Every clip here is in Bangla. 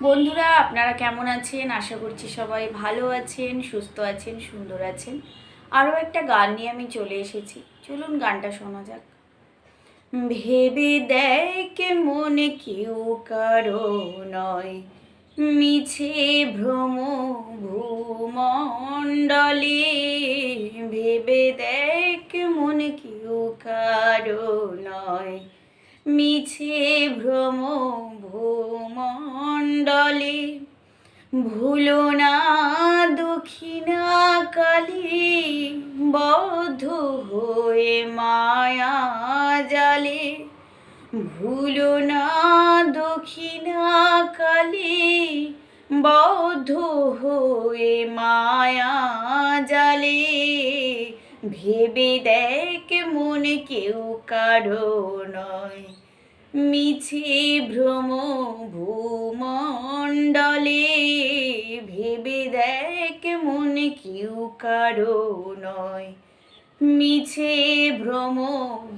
বন্ধুরা, আপনারা কেমন আছেন? আশা করছি সবাই ভালো আছেন, সুস্থ আছেন, সুন্দর আছেন। আরও একটা গান নিয়ে আমি চলে এসেছি। চলুন গানটা শোনা যাক। ভেবে দেখ মনে কেউ কারও নয়। মিছে ভ্রম ভূমণ্ডলে ভেবে দেখ মনে কেউ কারও নয়। মিছে ভ্রম ভূমণ্ডলে ভুলো না দক্ষিণা কালী বদ্ধ হয়ে মায়া জালে, ভুলো না দক্ষিণা কালী বদ্ধ হয়ে মায়া জালে। ভেবে দেখ মনে কেউ কারও নয় মিছে ভ্রম ভূমণ্ডলে ভেবে দেখ মনে কেউ কারও নয়। মিছে ভ্রম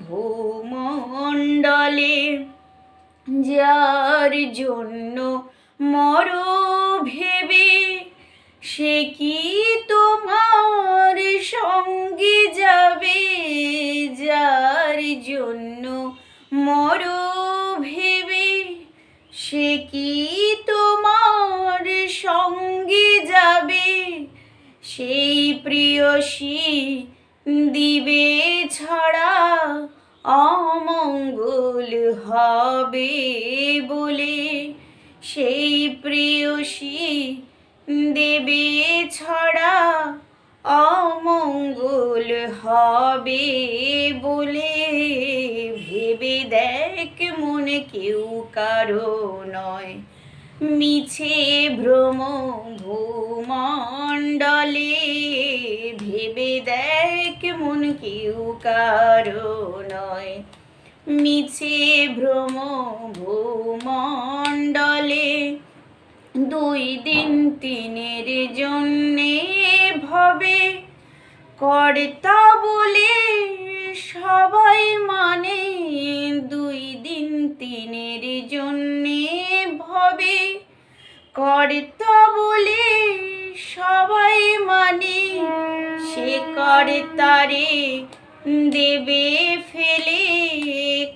ভূমণ্ডলে যার জন্য মর ভেবে সে কি মর ভেবে সে কি তোমার সঙ্গে যাবে? সেই প্রিয়সী দিবে ছাড়া অমঙ্গল হবে বলে। সেই প্রিয়সী দেবে ছড়া অমঙ্গল হবে বলে। দেখ মনে কেউ কারও নয়। মিছে ভ্রম ভূমণ্ডলে ভেবে দেখ মন কেউ কারও নয়। মিছে ভ্রম ভূমণ্ডলে দুই দিন তিনের জন্যে ভবে। কর্তা বলে তিনের জন্যে ভবে কর্তা বলে সবাই মানে। সে কর্তারে দেবে ফেলে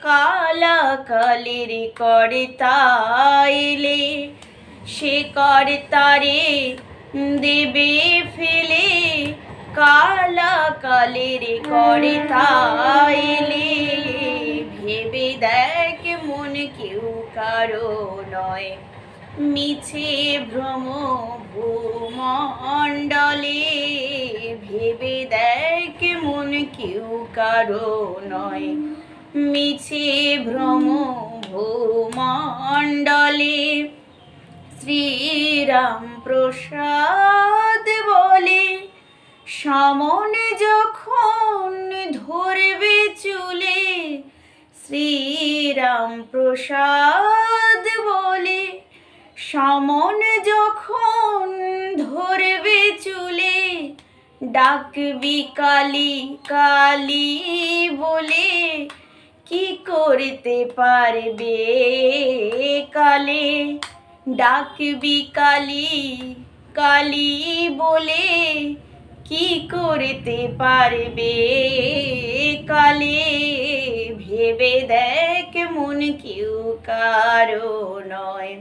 কালা কালের কর্তা এলে সে কর্তারে দেবে ফেলে কালা কালের কর্তা এলে ভেবে মন কেউ কারও নয়। মিছে ভ্রম ভূমণ্ডলে ভেবে দেখ মন কেউ কারও নয়। মিছে ভ্রম ভূমণ্ডলে শ্রীরাম প্রসাদ বলে, সমনে যখন ধরবে চুলে শ্রীরাম প্রসাদ বলে, সমন যখন ধরবে চুলে, ডাকবি কালি কালি বলে, কি করতে পারবে কালে? ডাকবি কালি কালি বলে কি করতে পারবে? কালে ভেবে দেখ মন কেউ কারও নয়।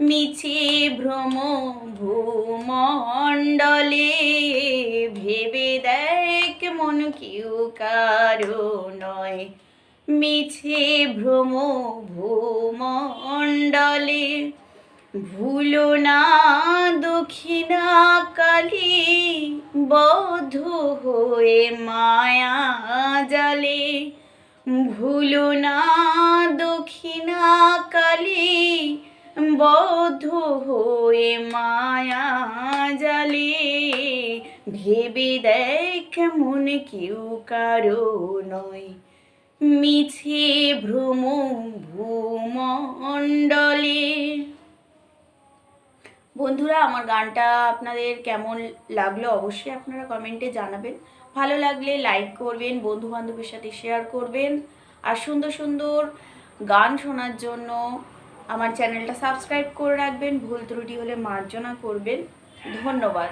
মিছে ভ্রম ভূমণ্ডলে ভেবে দেখ মন কেউ কারও নয়। মিছে ভ্রম ভূমণ্ডলে ভুলো না দক্ষিণা কালী বধ হয়ে মায়া জালে, ভুলো না দক্ষিণা কালী, বধ হয়ে মায়া জালে। ভেবে দেখ মন কেউ কারও নয়, মিছে ভ্রম ভূমণ্ডলে। বন্ধুরা, আমার গানটা আপনাদের কেমন লাগল অবশ্যই আপনারা কমেন্টে জানাবেন। ভালো লাগলে লাইক করবেন বন্ধু বান্ধবের সাথে শেয়ার করবেন। আর সুন্দর সুন্দর গান শোনার জন্য আমার চ্যানেলটা সাবস্ক্রাইব করে রাখবেন। ভুল ত্রুটি হলে মার্জনা করবেন। ধন্যবাদ।